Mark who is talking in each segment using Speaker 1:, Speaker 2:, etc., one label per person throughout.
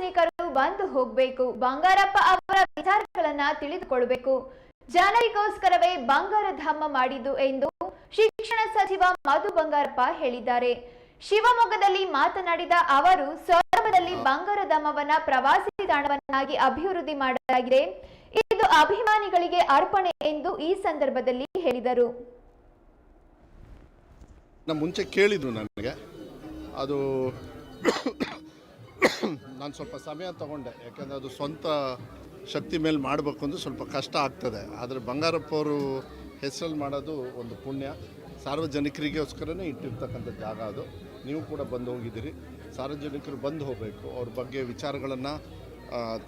Speaker 1: ಸಾರ್ವಜನಿಕರು ಬಂದು ಹೋಗಬೇಕು. ಬಂಗಾರಪ್ಪ ಅವರ ವಿಚಾರಗಳನ್ನ ತಿಳಿದುಕೊಳ್ಳಬೇಕು. ಜನರಿಗೋಸ್ಕರವೇ ಬಂಗಾರಧಾಮ ಮಾಡಿದ್ದು ಎಂದು ಶಿಕ್ಷಣ ಸಚಿವ ಮಧು ಬಂಗಾರಪ್ಪ ಹೇಳಿದ್ದಾರೆ. ಶಿವಮೊಗ್ಗದಲ್ಲಿ ಮಾತನಾಡಿದ ಅವರು, ಸೊರಬದಲ್ಲಿ ಬಂಗಾರಧಾಮವನ್ನ ಪ್ರವಾಸಿ ತಾಣವನ್ನಾಗಿ ಅಭಿವೃದ್ಧಿ ಮಾಡಲಾಗಿದೆ. ಇದು ಅಭಿಮಾನಿಗಳಿಗೆ ಅರ್ಪಣೆ ಎಂದು ಈ ಸಂದರ್ಭದಲ್ಲಿ ಹೇಳಿದರು.
Speaker 2: ಮುಂಚೆ ಕೇಳಿದ್ರು ನನಗೆ. ಅದು ನಾನು ಸ್ವಲ್ಪ ಸಮಯ ತಗೊಂಡೆ, ಯಾಕೆಂದರೆ ಅದು ಸ್ವಂತ ಶಕ್ತಿ ಮೇಲೆ ಮಾಡಬೇಕು ಅಂದ್ರೆ ಸ್ವಲ್ಪ ಕಷ್ಟ ಆಗ್ತದೆ. ಆದರೆ ಬಂಗಾರಪ್ಪ ಅವರು ಹೆಸರಲ್ಲಿ ಮಾಡೋದು ಒಂದು ಪುಣ್ಯ. ಸಾರ್ವಜನಿಕರಿಗೋಸ್ಕರನೇ ಇಟ್ಟಿರ್ತಕ್ಕಂಥ ಜಾಗ ಅದು. ನೀವು ಕೂಡ ಬಂದು ಹೋಗಿದ್ದೀರಿ. ಸಾರ್ವಜನಿಕರು ಬಂದು ಹೋಗಬೇಕು. ಅವ್ರ ಬಗ್ಗೆ ವಿಚಾರಗಳನ್ನು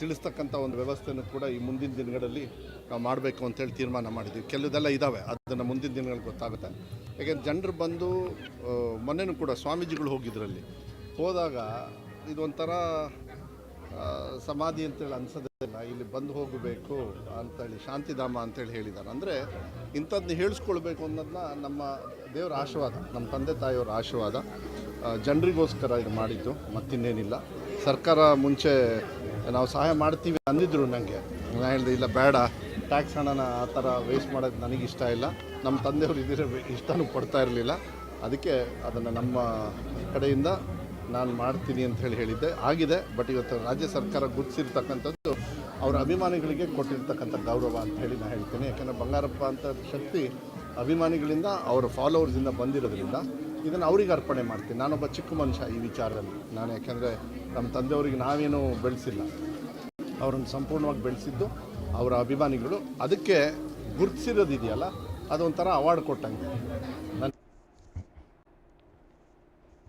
Speaker 2: ತಿಳಿಸ್ತಕ್ಕಂಥ ಒಂದು ವ್ಯವಸ್ಥೆನೂ ಕೂಡ ಈ ಮುಂದಿನ ದಿನಗಳಲ್ಲಿ ನಾವು ಮಾಡಬೇಕು ಅಂತೇಳಿ ತೀರ್ಮಾನ ಮಾಡಿದ್ದೀವಿ. ಕೆಲವುದೆಲ್ಲ ಇದ್ದಾವೆ ಅದನ್ನು ಮುಂದಿನ ದಿನಗಳಲ್ಲಿ ಗೊತ್ತಾಗುತ್ತೆ. ಯಾಕೆಂದ್ರೆ ಜನರು ಬಂದು ಮೊನ್ನೆನೂ ಕೂಡ ಸ್ವಾಮೀಜಿಗಳು ಹೋಗಿದ್ರಲ್ಲಿ. ಹೋದಾಗ ಇದೊಂಥರ ಸಮಾಧಿ ಅಂತೇಳಿ ಅನ್ಸೋದಿಲ್ಲ. ಇಲ್ಲಿ ಬಂದು ಹೋಗಬೇಕು ಅಂತೇಳಿ, ಶಾಂತಿಧಾಮ ಅಂತೇಳಿ ಹೇಳಿದ್ದಾರೆ ಅಂದರೆ ಇಂಥದ್ದನ್ನ ಹೇಳಿಸ್ಕೊಳ್ಬೇಕು ಅನ್ನೋದನ್ನ ನಮ್ಮ ದೇವರ ಆಶೀರ್ವಾದ, ನಮ್ಮ ತಂದೆ ತಾಯಿಯವರ ಆಶೀರ್ವಾದ ಜನರಿಗೋಸ್ಕರ ಇದು ಮಾಡಿದ್ದು. ಮತ್ತಿನ್ನೇನಿಲ್ಲ. ಸರ್ಕಾರ ಮುಂಚೆ ನಾವು ಸಹಾಯ ಮಾಡ್ತೀವಿ ಅಂದಿದ್ರು ನನಗೆ ನಾನು ಹೇಳಿದೆ, ಇಲ್ಲ, ಬೇಡ. ಟ್ಯಾಕ್ಸ್ ಹಣನ ಆ ಥರ ವೇಸ್ಟ್ ಮಾಡೋದು ನನಗೆ ಇಷ್ಟ ಇಲ್ಲ. ನಮ್ಮ ತಂದೆಯವರು ಇದರ, ಇಷ್ಟನೂ ಪಡ್ತಾ ಇರಲಿಲ್ಲ. ಅದಕ್ಕೆ ಅದನ್ನು ನಮ್ಮ ಕಡೆಯಿಂದ ನಾನು ಮಾಡ್ತೀನಿ ಅಂತ ಹೇಳಿ ಹೇಳಿದ್ದೆ. ಆಗಿದೆ ಬಟ್ ಇವತ್ತು ರಾಜ್ಯ ಸರ್ಕಾರ ಗುರುತಿಸಿರ್ತಕ್ಕಂಥದ್ದು ಅವರ ಅಭಿಮಾನಿಗಳಿಗೆ ಕೊಟ್ಟಿರ್ತಕ್ಕಂಥ ಗೌರವ ಅಂತ ಹೇಳಿ ನಾನು ಹೇಳ್ತೀನಿ. ಯಾಕಂದರೆ ಬಂಗಾರಪ್ಪ ಅಂತ ಶಕ್ತಿ ಅಭಿಮಾನಿಗಳಿಂದ, ಅವರ ಫಾಲೋವರ್ಸಿಂದ ಬಂದಿರೋದ್ರಿಂದ ಇದನ್ನು ಅವರಿಗೆ ಅರ್ಪಣೆ ಮಾಡ್ತೀನಿ. ನಾನೊಬ್ಬ ಚಿಕ್ಕ ಮನುಷ್ಯ ಈ ವಿಚಾರದಲ್ಲಿ. ನಾನು ಯಾಕೆಂದರೆ ನಮ್ಮ ತಂದೆಯವರಿಗೆ ನಾವೇನು ಬೆಳೆಸಿಲ್ಲ. ಅವರನ್ನು ಸಂಪೂರ್ಣವಾಗಿ ಬೆಳೆಸಿದ್ದು ಅವರ ಅಭಿಮಾನಿಗಳು. ಅದಕ್ಕೆ ಗುರುತಿಸಿರೋದಿದೆಯಲ್ಲ, ಅದೊಂಥರ ಅವಾರ್ಡ್ ಕೊಟ್ಟಂಗೆ. ನನ್ನ